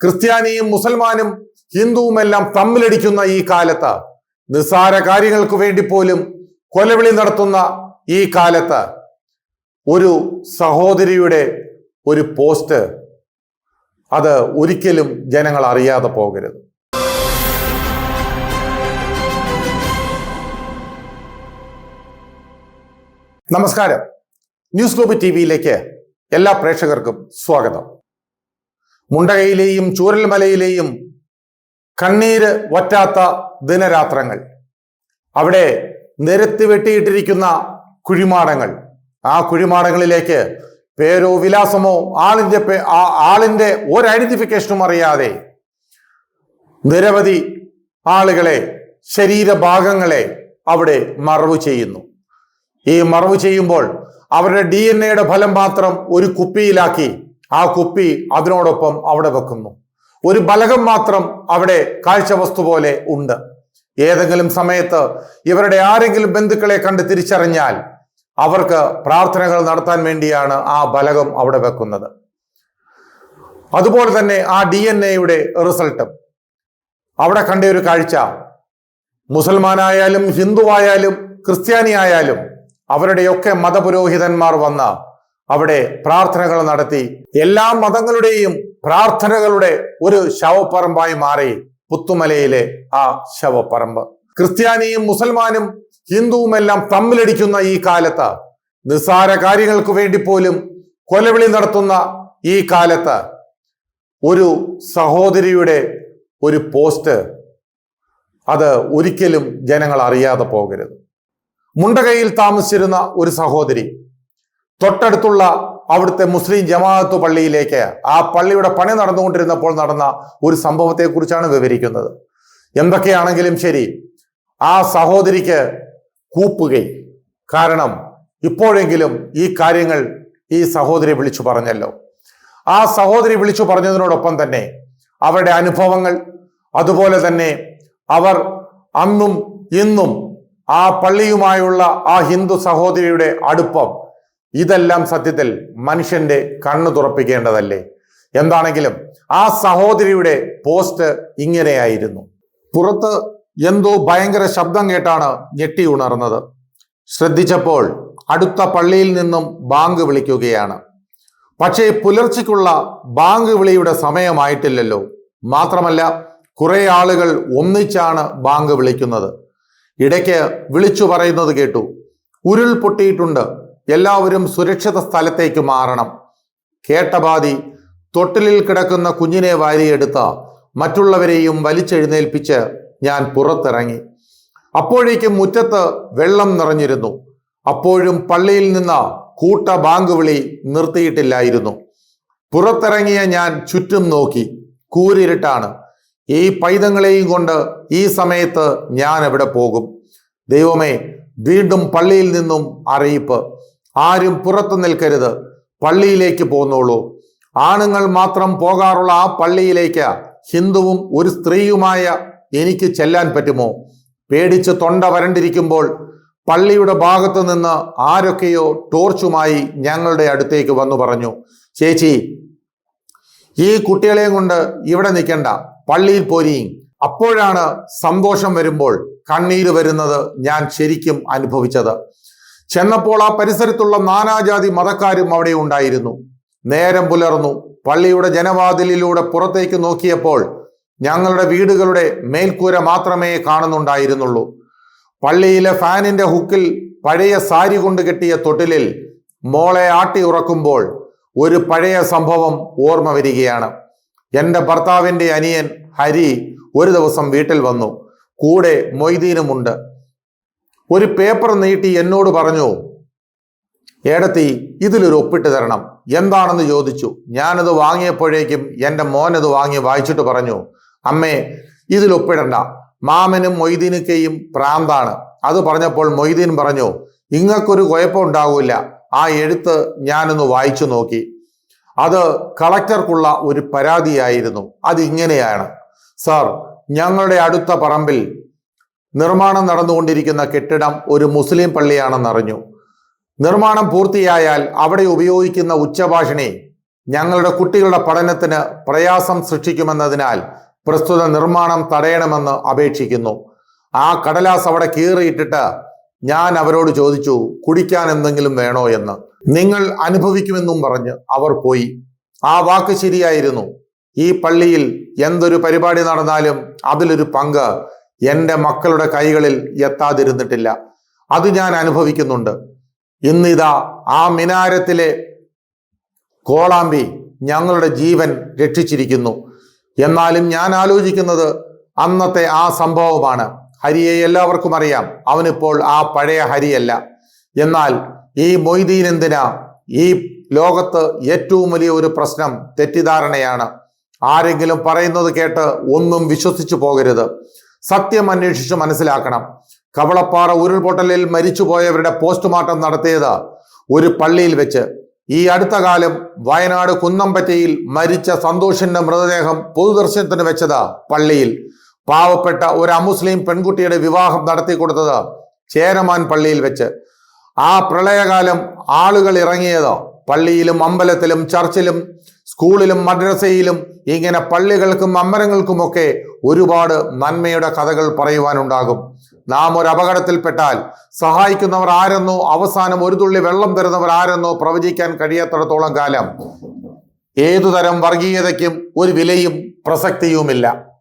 ക്രിസ്ത്യാനിയും മുസൽമാനും ഹിന്ദുവുമെല്ലാം തമ്മിലടിക്കുന്ന ഈ കാലത്ത് നിസ്സാര കാര്യങ്ങൾക്ക് വേണ്ടി പോലും കൊലവിളി നടത്തുന്ന ഈ കാലത്ത് ഒരു സഹോദരിയുടെ ഒരു പോസ്റ്റ് അത് ഒരിക്കലും ജനങ്ങൾ അറിയാതെ പോകരുത്. നമസ്കാരം. ന്യൂസ് ഗ്ലോബ് ടി വിയിലേക്ക് എല്ലാ പ്രേക്ഷകർക്കും സ്വാഗതം. മുണ്ടകയിലെയും ചൂരൽമലയിലെയും കണ്ണീര് വറ്റാത്ത ദിനരാത്രങ്ങൾ. അവിടെ നിരത്തി വെട്ടിയിട്ടിരിക്കുന്ന കുഴിമാടങ്ങൾ. ആ കുഴിമാടങ്ങളിലേക്ക് പേരോ വിലാസമോ ആളിന്റെ പേ- ആ- ആളിന്റെ ഒരു ഐഡന്റിഫിക്കേഷനും അറിയാതെ നിരവധി ആളുകളെ ശരീരഭാഗങ്ങളെ അവിടെ മറവ് ചെയ്യുന്നു. ഈ മറവ് ചെയ്യുമ്പോൾ അവരുടെ ഡി എൻ എയുടെ ഫലം മാത്രം ഒരു കുപ്പിയിലാക്കി ആ കുപ്പി അതിനോടൊപ്പം അവിടെ വെക്കുന്നു. ഒരു ബലകം മാത്രം അവിടെ കാഴ്ചവസ്തു പോലെ ഉണ്ട്. ഏതെങ്കിലും സമയത്ത് ഇവരുടെ ആരെങ്കിലും ബന്ധുക്കളെ കണ്ട് തിരിച്ചറിഞ്ഞാൽ അവർക്ക് പ്രാർത്ഥനകൾ നടത്താൻ വേണ്ടിയാണ് ആ ബലകം അവിടെ വെക്കുന്നത്. അതുപോലെ തന്നെ ആ ഡി എൻ എയുടെ റിസൾട്ടും. അവിടെ കണ്ട ഒരു കാഴ്ച. മുസൽമാനായാലും ഹിന്ദുവായാലും ക്രിസ്ത്യാനി ആയാലും അവരുടെയൊക്കെ മതപുരോഹിതന്മാർ വന്ന് അവിടെ പ്രാർത്ഥനകൾ നടത്തി. എല്ലാ മതങ്ങളുടെയും പ്രാർത്ഥനകളുടെ ഒരു ശവപ്പറമ്പായി മാറി പുത്തുമലയിലെ ആ ശവപ്പറമ്പ്. ക്രിസ്ത്യാനിയും മുസൽമാനും ഹിന്ദുവുമെല്ലാം തമ്മിലടിക്കുന്ന ഈ കാലത്ത് നിസ്സാര കാര്യങ്ങൾക്ക് വേണ്ടി പോലും കൊലവിളി നടത്തുന്ന ഈ കാലത്ത് ഒരു സഹോദരിയുടെ ഒരു പോസ്റ്റ് അത് ഒരിക്കലും ജനങ്ങൾ അറിയാതെ പോകരുത്. മുണ്ടകയിൽ താമസിച്ചിരുന്ന ഒരു സഹോദരി തൊട്ടടുത്തുള്ള അവിടുത്തെ മുസ്ലിം ജമാഅത്ത് പള്ളിയിലേക്ക് ആ പള്ളിയുടെ പണി നടന്നുകൊണ്ടിരുന്നപ്പോൾ നടന്ന ഒരു സംഭവത്തെക്കുറിച്ചാണ് വിവരിക്കുന്നത്. എന്തൊക്കെയാണെങ്കിലും ശരി ആ സഹോദരിക്ക് കൂപ്പുകയും. കാരണം ഇപ്പോഴെങ്കിലും ഈ കാര്യങ്ങൾ ഈ സഹോദരി വിളിച്ചു പറഞ്ഞല്ലോ. ആ സഹോദരി വിളിച്ചു പറഞ്ഞതിനോടൊപ്പം തന്നെ അവരുടെ അനുഭവങ്ങൾ അതുപോലെ തന്നെ അവർ അന്നും ഇന്നും ആ പള്ളിയുമായുള്ള ആ ഹിന്ദു സഹോദരിയുടെ അടുപ്പം ഇതെല്ലാം സത്യത്തിൽ മനുഷ്യന്റെ കണ്ണു തുറപ്പിക്കേണ്ടതല്ലേ? എന്താണെങ്കിലും ആ സഹോദരിയുടെ പോസ്റ്റ് ഇങ്ങനെയായിരുന്നു. പുറത്ത് എന്തോ ഭയങ്കര ശബ്ദം കേട്ടാണ് ഞെട്ടി ഉണർന്നത്. ശ്രദ്ധിച്ചപ്പോൾ അടുത്ത പള്ളിയിൽ നിന്നും ബാങ്ക് വിളിക്കുകയാണ്. പക്ഷേ പുലർച്ചയ്ക്കുള്ള ബാങ്ക് വിളിയുടെ സമയമായിട്ടില്ലല്ലോ. മാത്രമല്ല കുറെ ആളുകൾ ഒന്നിച്ചാണ് ബാങ്ക് വിളിക്കുന്നത്. ഇടയ്ക്ക് വിളിച്ചു പറയുന്നത് കേട്ടു. ഉരുൾ പൊട്ടിയിട്ടുണ്ട്. എല്ലാവരും സുരക്ഷിത സ്ഥലത്തേക്ക് മാറണം. കേട്ടബാധി തൊട്ടിലിൽ കിടക്കുന്ന കുഞ്ഞിനെ വാരിയെടുത്ത മറ്റുള്ളവരെയും വലിച്ചെഴുന്നേൽപ്പിച്ച് ഞാൻ പുറത്തിറങ്ങി. അപ്പോഴേക്കും മുറ്റത്ത് വെള്ളം നിറഞ്ഞിരുന്നു. അപ്പോഴും പള്ളിയിൽ നിന്ന് കൂട്ട ബാങ്ക് വിളി നിർത്തിയിട്ടില്ലായിരുന്നു. പുറത്തിറങ്ങിയ ഞാൻ ചുറ്റും നോക്കി. കൂരിരുട്ടാണ്. ഈ പൈതങ്ങളെയും കൊണ്ട് ഈ സമയത്ത് ഞാൻ എവിടെ പോകും? ദൈവമേ വീണ്ടും പള്ളിയിൽ നിന്നും അറിയിപ്പ്. ആരും പുറത്തു നിൽക്കരുത്. പള്ളിയിലേക്ക് പോന്നോളൂ. ആണുങ്ങൾ മാത്രം പോകാറുള്ള ആ പള്ളിയിലേക്ക് ഹിന്ദുവും ഒരു സ്ത്രീയുമായ എനിക്ക് ചെല്ലാൻ പറ്റുമോ? പേടിച്ച് തൊണ്ട വരണ്ടിരിക്കുമ്പോൾ പള്ളിയുടെ ഭാഗത്തു നിന്ന് ആരൊക്കെയോ ടോർച്ചുമായി ഞങ്ങളുടെ അടുത്തേക്ക് വന്നു പറഞ്ഞു ചേച്ചി ഈ കുട്ടികളെയും കൊണ്ട് ഇവിടെ നിൽക്കണ്ട. പള്ളിയിൽ പോരി. അപ്പോഴാണ് സന്തോഷം വരുമ്പോൾ കണ്ണീര് വരുന്നത് ഞാൻ ശരിക്കും അനുഭവിച്ചത്. ചെന്നപ്പോൾ ആ പരിസരത്തുള്ള നാനാജാതി മതക്കാരും അവിടെ ഉണ്ടായിരുന്നു. നേരം പുലർന്നു. പള്ളിയുടെ ജനവാതിലിലൂടെ പുറത്തേക്ക് നോക്കിയപ്പോൾ ഞങ്ങളുടെ വീടുകളുടെ മേൽക്കൂര മാത്രമേ കാണുന്നുണ്ടായിരുന്നുള്ളൂ. പള്ളിയിലെ ഫാനിന്റെ ഹുക്കിൽ പഴയ സാരി കൊണ്ട് കെട്ടിയ തൊട്ടിലിൽ മോളെ ആട്ടി ഉറക്കുമ്പോൾ ഒരു പഴയ സംഭവം ഓർമ്മ വരികയാണ്. എന്റെ ഭർത്താവിന്റെ അനിയൻ ഹരി ഒരു ദിവസം വീട്ടിൽ വന്നു. കൂടെ മൊയ്തീനുമുണ്ട്. ഒരു പേപ്പർ നീട്ടി എന്നോട് പറഞ്ഞു ഏടത്തി ഇതിലൊരു ഒപ്പിട്ട് തരണം. എന്താണെന്ന് ചോദിച്ചു. ഞാനത് വാങ്ങിയപ്പോഴേക്കും എന്റെ മോൻ അത് വാങ്ങി വായിച്ചിട്ട് പറഞ്ഞു അമ്മേ ഇതിൽ ഒപ്പിടണ്ട മാമനും മൊയ്തീനൊക്കെയും പ്രാന്താണ്. അത് പറഞ്ഞപ്പോൾ മൊയ്തീൻ പറഞ്ഞു ഇങ്ങക്കൊരു കുഴപ്പം ഉണ്ടാകില്ല ആ എഴുത്ത് ഞാനൊന്ന് വായിച്ചു നോക്കി. അത് കളക്ടർക്കുള്ള ഒരു പരാതിയായിരുന്നു. അതിങ്ങനെയാണ്. സാർ ഞങ്ങളുടെ അടുത്ത പറമ്പിൽ നിർമ്മാണം നടന്നുകൊണ്ടിരിക്കുന്ന കെട്ടിടം ഒരു മുസ്ലിം പള്ളിയാണെന്നറിഞ്ഞു നിർമ്മാണം പൂർത്തിയായാൽ അവിടെ ഉപയോഗിക്കുന്ന ഉച്ചഭാഷണി ഞങ്ങളുടെ കുട്ടികളുടെ പഠനത്തിന് പ്രയാസം സൃഷ്ടിക്കുമെന്നതിനാൽ പ്രസ്തുത നിർമ്മാണം തടയണമെന്ന് അപേക്ഷിക്കുന്നു. ആ കടലാസ് അവിടെ കീറിയിട്ടിട്ട് ഞാൻ അവരോട് ചോദിച്ചു കുടിക്കാൻ എന്തെങ്കിലും വേണോ എന്ന്? നിങ്ങൾ അനുഭവിക്കുമെന്നും പറഞ്ഞ് അവർ പോയി. ആ വാക്ക് ശരിയായിരുന്നു. ഈ പള്ളിയിൽ എന്തൊരു പരിപാടി നടന്നാലും അതിലൊരു പങ്ക് എന്റെ മക്കളുടെ കൈകളിൽ എത്താതിരുന്നിട്ടില്ല. അത് ഞാൻ അനുഭവിക്കുന്നുണ്ട്. ഇന്നിതാ ആ മിനാരത്തിലെ കോളാമ്പി ഞങ്ങളുടെ ജീവൻ രക്ഷിച്ചിരിക്കുന്നു. എന്നാലും ഞാൻ ആലോചിക്കുന്നത് അന്നത്തെ ആ സംഭവമാണ്. ഹരിയെ എല്ലാവർക്കും അറിയാം. അവനിപ്പോൾ ആ പഴയ ഹരിയല്ല. എന്നാൽ ഈ മൊയ്തീൻ എന്തിനാ? ഈ ലോകത്ത് ഏറ്റവും വലിയ ഒരു പ്രശ്നം തെറ്റിദ്ധാരണയാണ്. ആരെങ്കിലും പറയുന്നത് കേട്ട് ഒന്നും വിശ്വസിച്ചു പോകരുത്. സത്യം അന്വേഷിച്ച് മനസ്സിലാക്കണം. കവളപ്പാറ ഉരുൾപൊട്ടലിൽ മരിച്ചുപോയവരുടെ പോസ്റ്റ്മോർട്ടം നടത്തിയത് ഒരു പള്ളിയിൽ വെച്ച്. ഈ അടുത്ത കാലം വയനാട് കുന്നമ്പറ്റയിൽ മരിച്ച സന്തോഷിന്റെ മൃതദേഹം പൊതുദർശനത്തിന് വെച്ചത് പള്ളിയിൽ. പാവപ്പെട്ട ഒരു അമുസ്ലിം പെൺകുട്ടിയുടെ വിവാഹം നടത്തി കൊടുത്തത് ചേരമാൻ പള്ളിയിൽ വെച്ച്. ആ പ്രളയകാലം ആളുകൾ ഇറങ്ങിയത് പള്ളിയിലും അമ്പലത്തിലും ചർച്ചിലും സ്കൂളിലും മദ്രസയിലും ഇങ്ങനെ പള്ളികൾക്കും അമ്പലങ്ങൾക്കുമൊക്കെ ഒരുപാട് നന്മയുടെ കഥകൾ പറയുവാനുണ്ടാകും. നാം ഒരു അപകടത്തിൽപ്പെട്ടാൽ സഹായിക്കുന്നവർ ആരെന്നോ അവസാനം ഒരു തുള്ളി വെള്ളം തരുന്നവർ ആരെന്നോ പ്രവചിക്കാൻ കഴിയാത്തിടത്തോളം കാലം. ഏതുതരം വർഗീയതയ്ക്കും ഒരു വിലയും പ്രസക്തിയുമില്ല.